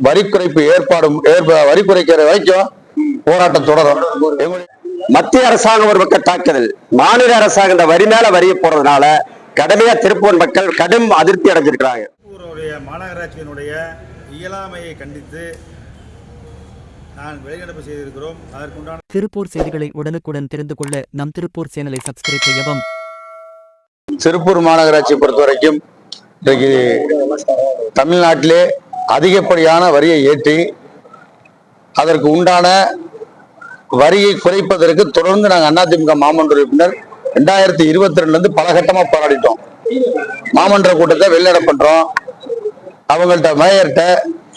வரி குறைப்பு ஏற்பாடும் ஏற்ப- வரி குறைக்கிற வரைக்கும் போராட்டம் தொடரும். மத்திய அரசாங்கம் ஒரு பக்கம் தாக்குதல் மாநில அரசாங்கம் இந்த வரி மேல வரிய போறதுனால கடுமையா திருப்பூர் மக்கள் கடும் அதிருப்தி அடைஞ்சிருக்கிறாங்க. மாநகராட்சியினுடைய இயலாமையை கண்டித்து திருப்பூர் செய்திகளை உடனுக்குடன் தெரிந்து கொள்ள நம் திருப்பூர் சேனலை சப்ஸ்கிரைப் செய்யவும். திருப்பூர் மாநகராட்சியை பொறுத்த வரைக்கும் இன்றைக்கு தமிழ்நாட்டிலே அதிகப்படியான வரியை ஏற்றி அதற்கு உண்டான வரியை குறைப்பதற்கு தொடர்ந்து நாங்கள் அதிமுக மாமன்ற உறுப்பினர் ரெண்டாயிரத்தி இருபத்தி ரெண்டுலேருந்து பல கட்டமாக போராடிட்டோம். மாமன்ற கூட்டத்தை வெளிநடை பண்ணுறோம் அவங்கள்ட்ட மேயர்கிட்ட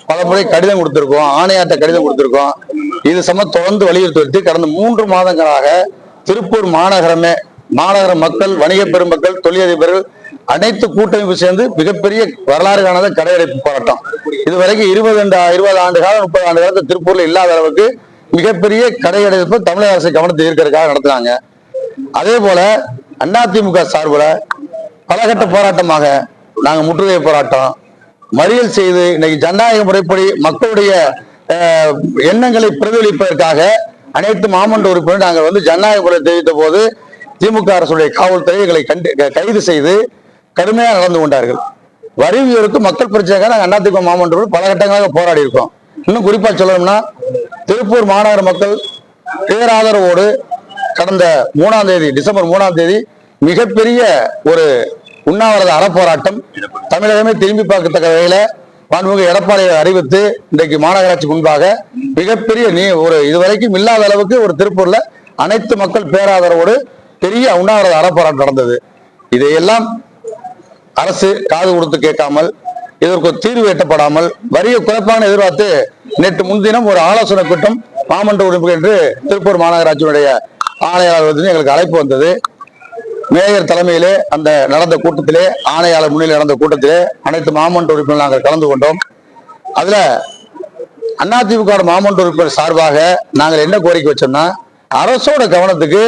பல முறை கடிதம் கொடுத்துருக்கோம். ஆணையாட்ட கடிதம் கொடுத்துருக்கோம். இது சம தொடர்ந்து வலியுறுத்தி கடந்த மூன்று மாதங்களாக திருப்பூர் மாநகரமே மாநகர மக்கள் வணிக பெருமக்கள் தொழிலதிபர்கள் அனைத்து கூட்டமைப்பு சேர்ந்து மிகப்பெரிய வரலாறு காணாத கடையடைப்பு போராட்டம். இதுவரைக்கும் இருபது இருபது ஆண்டு காலம் முப்பது ஆண்டு காலத்து திருப்பூர்ல இல்லாத அளவுக்கு மிகப்பெரிய கடையடைப்பு தமிழக அரசு கவனத்தை ஈர்க்கிறதுக்காக நடத்துனாங்க அதே போல அதிமுக சார்பில் பலகட்ட போராட்டமாக நாங்கள் முற்றுகை போராட்டம். மறியல் செய்து இன்னைக்கு ஜனநாயக முறைப்படி மக்களுடைய எண்ணங்களை பிரதிபலிப்பதற்காக அனைத்து மாமன்ற உறுப்பினர் நாங்கள் வந்து ஜனநாயக முறை தெரிவித்த போது திமுக அரசுடைய காவல்துறை எங்களை கண்டு கைது செய்து கடுமையாக நடந்து கொண்டார்கள். வரி உயர்வுக்கு மக்கள் பிரச்சனைக்காக நாங்கள் அண்ணாதிமுக மாமன்றோடு பல கட்டங்களாக போராடி இருக்கோம். இன்னும் குறிப்பாக சொல்லணும்னா திருப்பூர் மாநகர மக்கள் பேராதரவோடு கடந்த மூணாம் தேதி டிசம்பர் மூணாம் தேதி மிகப்பெரிய ஒரு உண்ணாவிரத அறப்போராட்டம் தமிழகமே திரும்பி பார்க்கத்தக்க வகையில மாண்புமிகு எடப்பாடியை அறிவித்து இன்றைக்கு மாநகராட்சி முன்பாக மிகப்பெரிய நீ ஒரு இதுவரைக்கும் இல்லாத அளவுக்கு ஒரு திருப்பூர்ல அனைத்து மக்கள் பேராதரவோடு பெரிய உண்ணாவிரத அறப்போராட்டம் நடந்தது. இதையெல்லாம் அரசு காது கொடுத்து கேட்காமல் இதற்கு தீர்வு எட்டப்படாமல் வரிய குறைப்பான எதிர்பார்த்து நேற்று முன்தினம் ஒரு ஆலோசனை கூட்டம் மாமன்ற உறுப்பினர் என்று திருப்பூர் மாநகராட்சியினுடைய ஆணையாளர் வந்து எங்களுக்கு அழைப்பு வந்தது. மேயர் தலைமையிலே அந்த நடந்த கூட்டத்திலே ஆணையாளர் முன்னிலை நடந்த கூட்டத்திலே அனைத்து மாமன்ற உறுப்பினர் நாங்கள் கலந்து கொண்டோம். அதுல அதிமுக மாமன்ற உறுப்பினர் சார்பாக நாங்கள் என்ன கோரிக்கை வச்சோம்னா அரசோட கவனத்துக்கு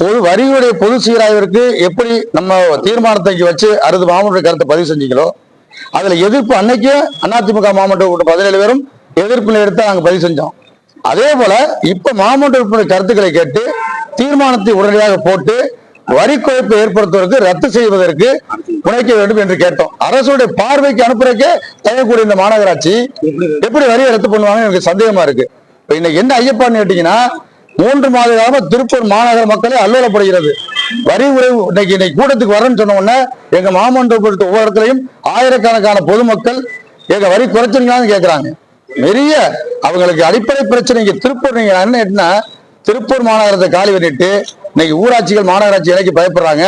ஒரு வரியுடைய பொது சீராய்விற்கு எப்படி நம்ம தீர்மானத்தை வச்சு அறுபது மாமன்ற கருத்தை பதிவு செஞ்சீங்களோ அதுல எதிர்ப்பு அன்னைக்கு அதிமுக மாவட்ட கூட்டம் பதினேழு பேரும் எதிர்ப்பு எடுத்து நாங்கள் பதிவு செஞ்சோம். அதே போல இப்ப மாவட்ட உறுப்பினர் கருத்துக்களை கேட்டு தீர்மானத்தை உடனடியாக போட்டு வரி குறைப்பு ஏற்படுத்துவதற்கு ரத்து செய்வதற்கு உழைக்க வேண்டும் என்று கேட்டோம். அரசுடைய பார்வைக்கு அனுப்புறதுக்கே தயங்கக்கூடிய இந்த மாநகராட்சி எப்படி வரியை ரத்து பண்ணுவாங்கன்னு எனக்கு சந்தேகமா இருக்கு. இன்னைக்கு என்ன ஐயப்பான்னு கேட்டீங்கன்னா மூன்று மாத காலமா திருப்பூர் மாநகர மக்களே அல்லோலப்படுகிறது. வரி உறவு இன்னைக்கு இன்னைக்கு கூட்டத்துக்கு வரேன்னு சொன்ன உடனே எங்க மாமன்ற பொறுத்த ஒவ்வொரு இடத்துலையும் ஆயிரக்கணக்கான பொதுமக்கள் எங்க வரி குறைச்சிருங்களான்னு கேக்குறாங்க. நிறைய அவங்களுக்கு அடிப்படை பிரச்சனைங்க திருப்பூர் நீங்க என்ன திருப்பூர் மாநகரத்தை காலி பண்ணிட்டு இன்னைக்கு ஊராட்சிகள் மாநகராட்சி இணைக்க பயப்படுறாங்க.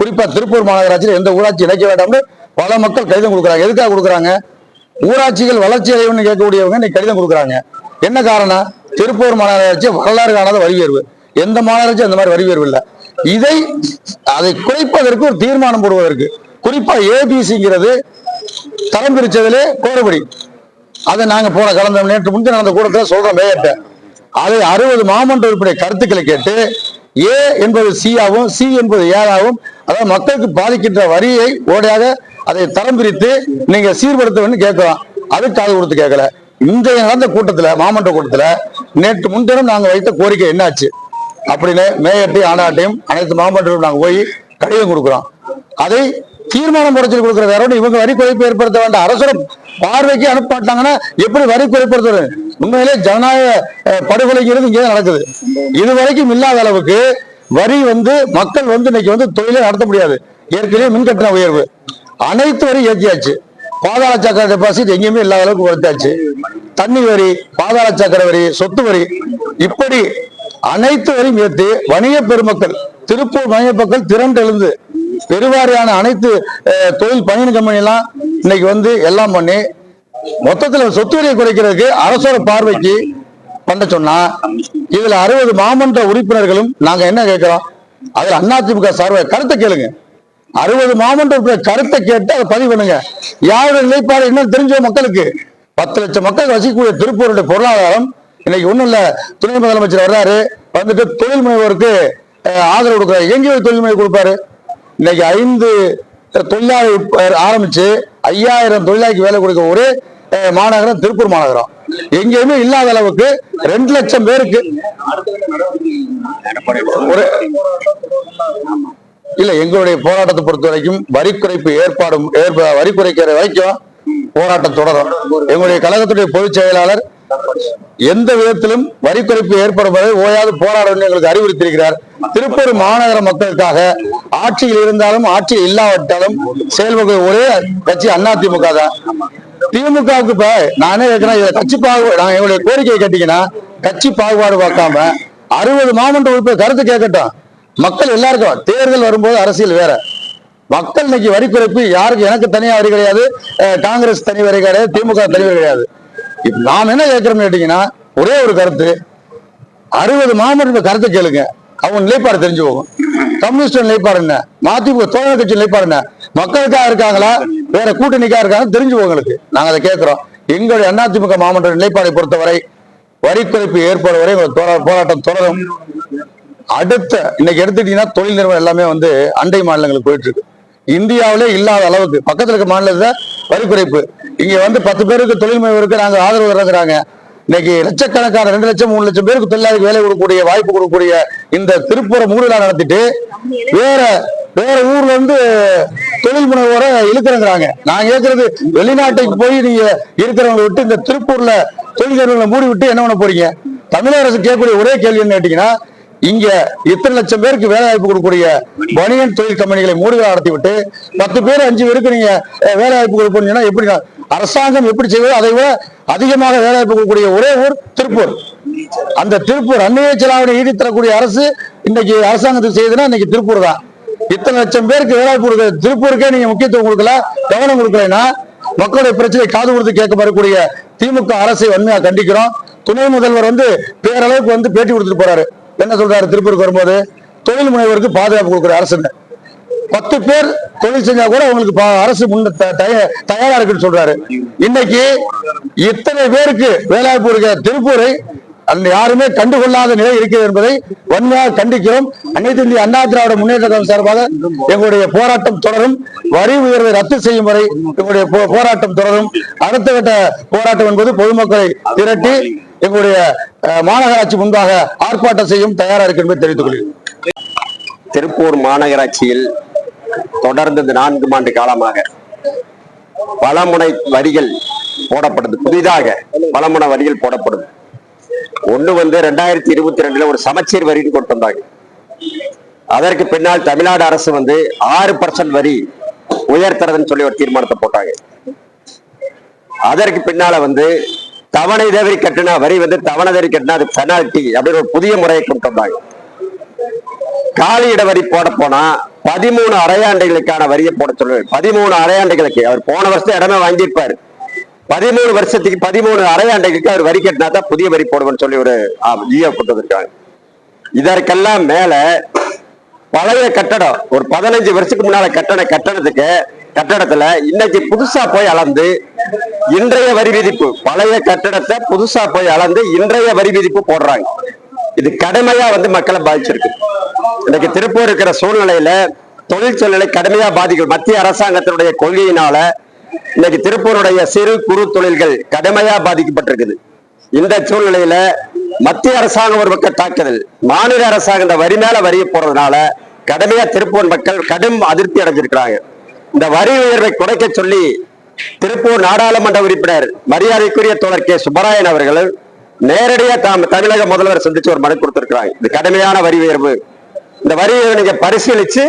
குறிப்பா திருப்பூர் மாநகராட்சியில் எந்த ஊராட்சி இணைக்க வேண்டாம்னு பல மக்கள் கடிதம் கொடுக்குறாங்க. எதுக்காக கொடுக்குறாங்க? ஊராட்சிகள் வளர்ச்சி அடையணும்னு கேட்கக்கூடியவங்க இன்னைக்கு கடிதம் கொடுக்குறாங்க. என்ன காரணம்? திருப்பூர் மாநகராட்சி வரலாறு காணாத வரி உயர்வு எந்த மாநகராட்சி அந்த மாதிரி வரி உயர்வு இல்லை. இதை அதை குறைப்பதற்கு ஒரு தீர்மானம் போடுவதற்கு குறிப்பா ஏபிசிங்கிறது தரம் பிரிச்சதிலே கோரபடி அதை நாங்க போன கலந்த நேற்று முந்தைய நடந்த கூட்டத்தில் சொல்றோம் மேயர்ட்ட அதை அறுபது மாமன்ற உறுப்பினர் கருத்துக்களை கேட்டு ஏ என்பது சியாவும் சி என்பது ஏழாவும் அதாவது மக்களுக்கு பாதிக்கின்ற வரியை ஓடையாக அதை தரம் பிரித்து நீங்க சீர்படுத்த வேண்டும் கேட்கலாம். அதுக்கு காது கொடுத்து கேட்கல. இன்றைய நடந்த கூட்டத்தில் மாமன்ற கூட்டத்தில் நேற்று முன்தினம் நாங்கள் வைத்த கோரிக்கை என்னாச்சு? அப்படின்னு மேயர்ட்டையும் ஆனாட்டையும் அனைத்து மாமன்றங்களும் நாங்கள் போய் கடிதம் கொடுக்குறோம். அதை தீர்மானம் குறைச்சல் கொடுக்குற வேற இவங்க வரி குறைப்பு ஏற்படுத்த வேண்டாம். அரசோட பார்வைக்கு அனுப்பாட்டாங்கன்னா எப்படி வரி குறைப்படுத்துறது? உண்மையிலே ஜனநாயக படுகொலைங்கிறது இங்கே நடக்குது. இது வரைக்கும் இல்லாத அளவுக்கு வரி வந்து மக்கள் வந்து இன்னைக்கு வந்து தொழிலே நடத்த முடியாது. ஏற்கனவே மின்கட்டண உயர்வு. அனைத்து வரி ஏற்றியாச்சு பாதாள சக்கர டெபாசிட் எங்கேயுமே இல்லாத அளவுக்கு குறைத்தாச்சு தண்ணி வரி பாதாள சக்கர வரி சொத்து வரி. இப்படி அனைத்து வரையும் ஏற்றி வணிக பெருமக்கள் திருப்பூர் வணிக மக்கள் திரண்டெழுந்து பெருவாரியான அனைத்து தொழில் பணியின் கம்பெனிலாம் இன்னைக்கு வந்து எல்லாம் பண்ணி மொத்தத்தில் சொத்து வரியை குறைக்கிறதுக்கு அரசோட பார்வைக்கு பண்ண சொன்னா இதுல அறுபது மாமன்ற உறுப்பினர்களும் நாங்க என்ன கேட்கிறோம்? அதுல அதிமுக சார்பை கருத்தை கேளுங்க. அறுபது மாமன்ற கருத்தை கேட்டு அதை பதிவு பண்ணுங்க. யாருடைய நிலைப்பாடு என்னன்னு தெரிஞ்ச மக்களுக்கு பத்து லட்சம் மக்கள் வசிக்கக்கூடிய திருப்பூருடைய பொருளாதாரம் இன்னைக்கு ஒன்றும் இல்லை துணை முதலமைச்சர் வர்றாரு வந்துட்டு தொழில் முனைவோருக்கு ஆதரவு கொடுக்குறாரு எங்கே தொழில் முனைவு கொடுப்பாரு. இன்னைக்கு ஐந்து தொழிலாளி ஆரம்பிச்சு ஐயாயிரம் தொழிலாளிக்கு வேலை கொடுக்க ஒரு மாநகரம் திருப்பூர் மாநகரம். எங்கேயுமே இல்லாத அளவுக்கு ரெண்டு லட்சம் பேருக்கு ஒரு இல்ல எங்களுடைய போராட்டத்தை பொறுத்த வரைக்கும் வரி குறைப்பு ஏற்பாடும் வரி குறைக்கிற வரைக்கும் போராட்டம் தொடரும். எங்களுடைய கழகத்துடைய பொதுச் செயலாளர் எந்த விதத்திலும் வரி குறைப்பு ஏற்படும் வரை ஓயாது போராடும் எங்களுக்கு அறிவுறுத்தியிருக்கிறார். திருப்பூர் மாநகர மக்களுக்காக ஆட்சியில் இருந்தாலும் ஆட்சியில் இல்லாவிட்டாலும் செயல்படுகிற ஒரே கட்சி அதிமுக தான். திமுகவுக்கு இப்ப நானே கேட்கிறேன் கட்சி பாகுபாடு நான் எங்களுடைய கோரிக்கையை கேட்டீங்கன்னா கட்சி பாகுபாடு பார்க்காம அறுபது மாமன்ற உறுப்பினர் கருத்து கேட்கட்டும். மக்கள் எல்லாருக்கும் தேர்தல் வரும்போது அரசியல் வேற. மக்கள் இன்னைக்கு வரி குறைப்பு யாருக்கு? எனக்கு தனியா வரி கிடையாது. காங்கிரஸ் தனி வரி கிடையாது. திமுக தனி வரி கிடையாது. இப்ப நாம் என்ன கேட்கிறோம்னு கேட்டீங்கன்னா ஒரே ஒரு கருத்து. அறுபது மாமன்ற கருத்து கேளுங்க. அவங்க நிலைப்பாடு தெரிஞ்சு போகும். கம்யூனிஸ்ட் நிலைப்பாடு என்ன? மதிமுக தோழர் கட்சி நிலைப்பாடு என்ன? மக்களுக்காக இருக்காங்களா? வேற கூட்டணிக்காக இருக்காங்க தெரிஞ்சு போகும் எங்களுக்கு. நாங்க அதை கேட்கிறோம். எங்களுடைய அதிமுக மாமன்ற நிலைப்பாடை பொறுத்தவரை வரி குறைப்பு ஏற்படும் வரை போரா- போராட்டம் தொடரும். அடுத்த இன்னைக்கு எடுத்துட்டீங்கன்னா தொழில் நிறுவனம் எல்லாமே வந்து அண்டை மாநிலங்களுக்கு போயிட்டு இருக்கு இந்தியாவிலே இல்லாத அளவுக்கு பக்கத்துல இருக்க மாநிலத்துல வரி குறைப்பு. இங்க வந்து பத்து பேருக்கு தொழில் முனைவருக்கு நாங்க ஆதரவு இறங்குறாங்க இன்னைக்கு லட்சக்கணக்கான ரெண்டு லட்சம் மூணு லட்சம் பேருக்கு தொழிலாளி வேலை கொடுக்கக்கூடிய வாய்ப்பு கொடுக்கக்கூடிய இந்த திருப்பூர மூடுலா நடத்திட்டு வேற வேற ஊர்ல இருந்து தொழில் முனைவோரை இழுக்கிறங்கிறாங்க. நான் கேட்கறது வெளிநாட்டுக்கு போய் நீங்க இருக்கிறவங்களை விட்டு இந்த திருப்பூர்ல தொழில் நிறுவனங்களை மூடி விட்டு என்ன பண்ண போறீங்க? தமிழக அரசு கேட்கக்கூடிய ஒரே கேள்வி என்ன கேட்டீங்கன்னா இங்க இத்தனை லட்சம் பேருக்கு வேலை வாய்ப்பு கொடுக்கக்கூடிய பனியன் தொழில் கம்பெனிகளை மூடுதல் நடத்தி விட்டு பத்து பேர் அஞ்சு பேருக்கு நீங்க வேலை வாய்ப்பு கொடுப்பீங்கன்னா எப்படி அரசாங்கம் எப்படி செய்வது அதை விட அதிகமாக வேலை வாய்ப்பு கொடுக்கக்கூடிய ஒரே ஊர் திருப்பூர். அந்த திருப்பூர் அந்நிய செலாவணி ஈடுத்தரக்கூடிய அரசு இன்னைக்கு அரசாங்கத்துக்கு செய்யுதுன்னா இன்னைக்கு திருப்பூர் தான். இத்தனை லட்சம் பேருக்கு வேலை வாய்ப்பு கொடுக்க திருப்பூருக்கே நீங்க முக்கியத்துவம் கொடுக்கல கவனம் கொடுக்கலைன்னா மக்களுடைய பிரச்சனை காது கொடுத்து கேட்க வரக்கூடிய திமுக அரசை வன்மையா கண்டிக்கிறோம். துணை முதல்வர் வந்து பேரளவுக்கு வந்து பேட்டி கொடுத்துட்டு போறாரு. என்ன சொல்றாரு திருப்பூருக்கு வரும்போது? தொழில் முனைவருக்கு பாதுகாப்பு கொடுக்குற அரசுன்னு பத்து பேர் தொழில் செஞ்சா கூட அவங்களுக்கு பா- அரசு முன்ன த- தய- தயாரா இருக்குன்னு சொல்றாரு. இன்னைக்கு இத்தனை பேருக்கு வேலைவாய்ப்பு இருக்க திருப்பூரை அந்த யாருமே கண்டுகொள்ளாத நிலை இருக்கிறது என்பதை வன்மையாக கண்டிக்கிறோம். அனைத்து இந்திய அண்ணா திராவிட முன்னேற்ற கழகம் சார்பாக எங்களுடைய போராட்டம் தொடரும். வரி உயர்வை ரத்து செய்யும் வரை எங்களுடைய போ- போராட்டம் தொடரும். அடுத்த கட்ட போராட்டம் என்பது பொதுமக்களை திரட்டி எங்களுடைய மாநகராட்சி முன்பாக ஆர்ப்பாட்டம் செய்யும் தயாரா இருக்கு என்பதை தெரிவித்துக் கொள்கிறேன். திருப்பூர் மாநகராட்சியில் தொடர்ந்து இந்த நான்கு ஆண்டு காலமாக பலமுனை வரிகள் போடப்படுது. புதிதாக பலமுனை வரிகள் போடப்படுது. ஒண்ணு வந்து ரெண்டாயிரத்தி இருபத்தி ரெண்டுல ஒரு சமச்சீர் வரின்னு கொண்டு வந்தாங்க. அதற்கு பின்னால் தமிழ்நாடு அரசு வந்து ஆறு பர்சன்ட் வரி உயர்த்துறதுன்னு சொல்லி ஒரு தீர்மானத்தை போட்டாங்க. அதற்கு பின்னால வந்து தவணை தேவரி கட்டினா வரி வந்து தவணை தேவரி கட்டினா அது பெனால்டி அப்படின்னு ஒரு புதிய முறையை கொண்டு வந்தாங்க. காலியிட வரி போட போனா பதிமூணு அரையாண்டுகளுக்கான வரியை போட சொல்லுவார் பதிமூணு அரையாண்டுகளுக்கு அவர் போன வருஷம் இடமே வாங்கியிருப்பாரு. பதிமூணு வருஷத்துக்கு பதிமூணு அரையாண்டுகளுக்கு அவர் வரி கட்டினா தான் புதிய வரி போடுவேன்னு சொல்லி ஒரு ஜியோ கொண்டு வந்திருக்காங்க. இதற்கெல்லாம் மேல பழைய கட்டடம் ஒரு பதினஞ்சு வருஷத்துக்கு முன்னால கட்டண கட்டணத்துக்கு கட்டடத்துல இன்னைக்கு புதுசா போய் அளந்து இன்றைய வரி விதிப்பு. பழைய கட்டடத்தை புதுசா போய் அளந்து இன்றைய வரி விதிப்பு போடுறாங்க. இது கடமையா வந்து மக்களை பாதிச்சிருக்கு. இன்னைக்கு திருப்பூர் இருக்கிற சூழ்நிலையில தொழிற்சூழ்நிலை கடமையா கடுமையா பாதிக்கும் மத்திய அரசாங்கத்தினுடைய கொள்கையினால இன்னைக்கு திருப்பூருடைய சிறு குறு தொழில்கள் கடுமையா பாதிக்கப்பட்டிருக்குது. இந்த சூழ்நிலையில மத்திய அரசாங்கம் ஒரு பக்கம் தாக்குதல். மாநில அரசாங்கம் இந்த வரி மேல வரிய போறதுனால கடுமையா திருப்பூர் மக்கள் கடும் அதிருப்தி அடைஞ்சிருக்கிறாங்க. இந்த வரி உயர்வை குறைக்க சொல்லி திருப்பூர் நாடாளுமன்ற உறுப்பினர் மரியாதைக்குரிய தோழர் கே. சுப்பராயன் அவர்கள் நேரடியா தாம் தமிழக முதல்வர் சந்திச்சு ஒரு மனு கொடுத்திருக்கிறாங்க. இது கடுமையான வரி உயர்வு. இந்த வரி நீங்க பரிசீலிச்சு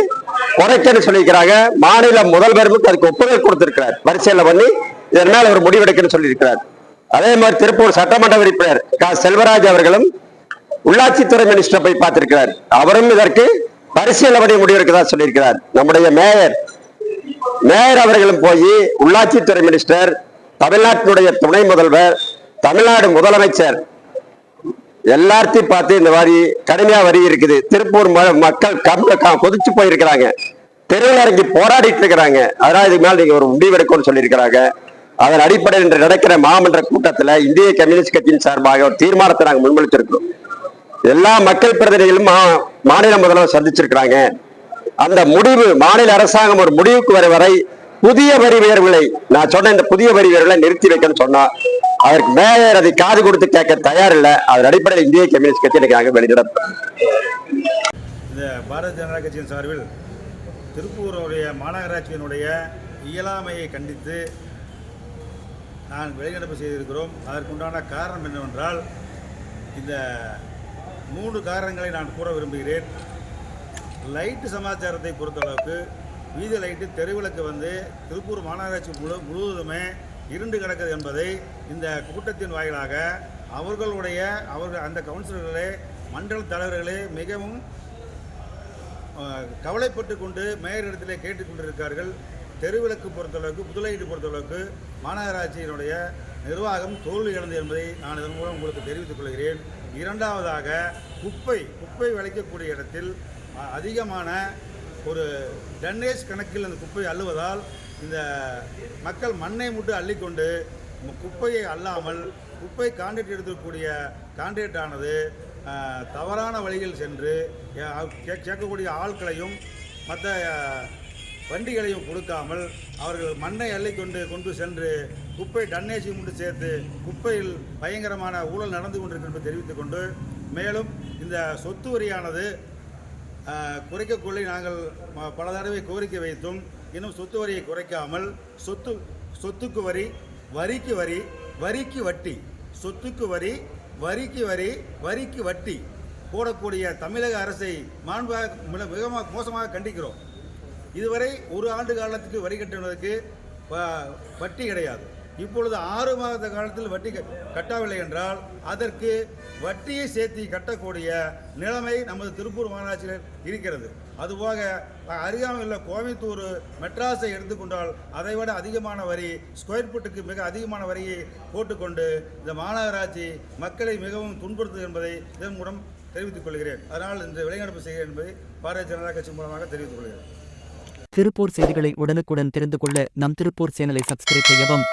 குறைக்கன்னு சொல்லியிருக்கிறாங்க. மாநில முதல்வருக்கு அதுக்கு ஒப்புதல் கொடுத்திருக்கிறார். பரிசீலனை பண்ணி இதன் மேல ஒரு முடிவெடுக்கன்னு சொல்லியிருக்கிறார். அதே மாதிரி திருப்பூர் சட்டமன்ற உறுப்பினர் க. செல்வராஜ் அவர்களும் உள்ளாட்சித்துறை மினிஸ்டர் போய் பார்த்திருக்கிறார். அவரும் இதற்கு பரிசீலனை பண்ணி முடிவெடுக்கதா சொல்லியிருக்கிறார். நம்முடைய மேயர் மேயர் அவர்களும் போய் உள்ளாட்சித்துறை மினிஸ்டர் தமிழ்நாட்டினுடைய துணை முதல்வர் தமிழ்நாடு முதலமைச்சர் எல்லாத்தையும் பார்த்து இந்த மாதிரி கடுமையா வரி இருக்குது. திருப்பூர் ம- மக்கள் கம்ப கொதிச்சு போயிருக்கிறாங்க. தெருவில் இறங்கி போராடிட்டு இருக்கிறாங்க. அதனால இதுக்கு மேல நீங்க ஒரு முடிவெடுக்கும்னு சொல்லியிருக்கிறாங்க. அதன் அடிப்படையில் இன்று நடக்கிற மாமன்ற கூட்டத்துல இந்திய கம்யூனிஸ்ட் கட்சியின் சார்பாக ஒரு தீர்மானத்தை நாங்கள் முன்மொழிச்சிருக்கிறோம் எல்லா மக்கள் பிரதிநிதிகளும் மா- மாநில முதல்வர் சந்திச்சிருக்கிறாங்க. அந்த முடிவு மாநில அரசாங்கம் ஒரு முடிவுக்கு வர வரை புதிய வரி உயர்வுகளை நான் சொன்ன இந்த புதிய வரி உயர்வுகளை நிறுத்தி வைக்கணும்னு சொன்னா அதற்கு மேயர் அதை காது கொடுத்து கேட்க தயார் இல்லை. அதன் அடிப்படையில் இந்திய கம்யூனிஸ்ட் கட்சி எனக்கு நாங்கள் வெளியிட இந்த பாரதிய ஜனதா கட்சியின் சார்பில் திருப்பூருடைய மாநகராட்சியினுடைய இயலாமையை கண்டித்து நான் வெளிநடப்பு செய்திருக்கிறோம். அதற்குண்டான காரணம் என்னவென்றால் இந்த மூன்று காரணங்களை நான் கூற விரும்புகிறேன். லைட்டு சமாச்சாரத்தை பொறுத்தளவுக்கு வீதி லைட்டு தெருவிளக்கு வந்து திருப்பூர் மாநகராட்சி முழு முழுவதுமே இருண்டு கிடக்குது என்பதை இந்த கூட்டத்தின் வாயிலாக அவர்களுடைய அவர்கள் அந்த கவுன்சிலர்களே மண்டல தலைவர்களே மிகவும் கவலைப்பட்டு கொண்டு மேயரிடத்திலே கேட்டுக்கொண்டிருக்கார்கள் தெருவிளக்கு பொறுத்தளவுக்கு புதுலைட்டு பொறுத்தளவுக்கு மாநகராட்சியினுடைய நிர்வாகம் தோல்வி இழந்தது என்பதை நான் இதன் மூலம் உங்களுக்கு தெரிவித்துக் கொள்கிறேன். இரண்டாவதாக குப்பை குப்பை விளைக்கக்கூடிய இடத்தில் அதிகமான ஒரு டன்னேஜ் கணக்கில் அந்த குப்பையை அள்ளுவதால் இந்த மக்கள் மண்ணை மட்டும் அள்ளிக்கொண்டு குப்பையை அல்லாமல் குப்பை கான்ட்ராக்ட் எடுத்துக்கூடிய கான்ட்ராக்ட் ஆனது தவறான வழியில் சென்று கே- கேட்கக்கூடிய ஆட்களையும் மற்ற வண்டிகளையும் கொடுக்காமல் அவர்கள் மண்ணை அள்ளிக்கொண்டு கொண்டு சென்று குப்பை டன்னேஜை கொண்டு சேர்த்து குப்பையில் பயங்கரமான ஊழல் நடந்து கொண்டிருக்கிறது என்பதை தெரிவித்துக் கொண்டு மேலும் இந்த சொத்து வரியானது குறைக்கக்குள்ளே நாங்கள் பல தடவை கோரிக்கை வைத்தும் இன்னும் சொத்து வரியை குறைக்காமல் சொத்து சொத்துக்கு வரி வரிக்கு வரி வரிக்கு வட்டி சொத்துக்கு வரி வரிக்கு வரி வரிக்கு வட்டி போடக்கூடிய தமிழக அரசை மாண்பாக மிக மோசமாக கண்டிக்கிறோம். இதுவரை ஒரு ஆண்டு காலத்துக்கு வரி கட்டுவதற்கு வ- வட்டி கிடையாது. இப்பொழுது ஆறு மாத காலத்தில் வட்டி கட்டவில்லை என்றால் அதற்கு வட்டியை சேர்த்து கட்டக்கூடிய நிலைமை நமது திருப்பூர் மாநகராட்சியில் இருக்கிறது. அதுபோக அருகாமல் உள்ள கோயம்புத்தூர் மெட்ராஸை எடுத்துக்கொண்டால் அதைவிட அதிகமான வரி ஸ்கொயர் ஃபீட்டுக்கு மிக அதிகமான வரியை போட்டுக்கொண்டு இந்த மாநகராட்சி மக்களை மிகவும் துன்புறுத்துது என்பதை இதன் மூலம் தெரிவித்துக் கொள்கிறேன். அதனால் இந்த வெளிநடப்பு செய்கிறேன் என்பதை பாரதிய ஜனதா கட்சி மூலமாக தெரிவித்துக் கொள்கிறேன். திருப்பூர் செய்திகளை உடனுக்குடன் தெரிந்து கொள்ள நம் திருப்பூர் சேனலை சப்ஸ்கிரைப் செய்யவும்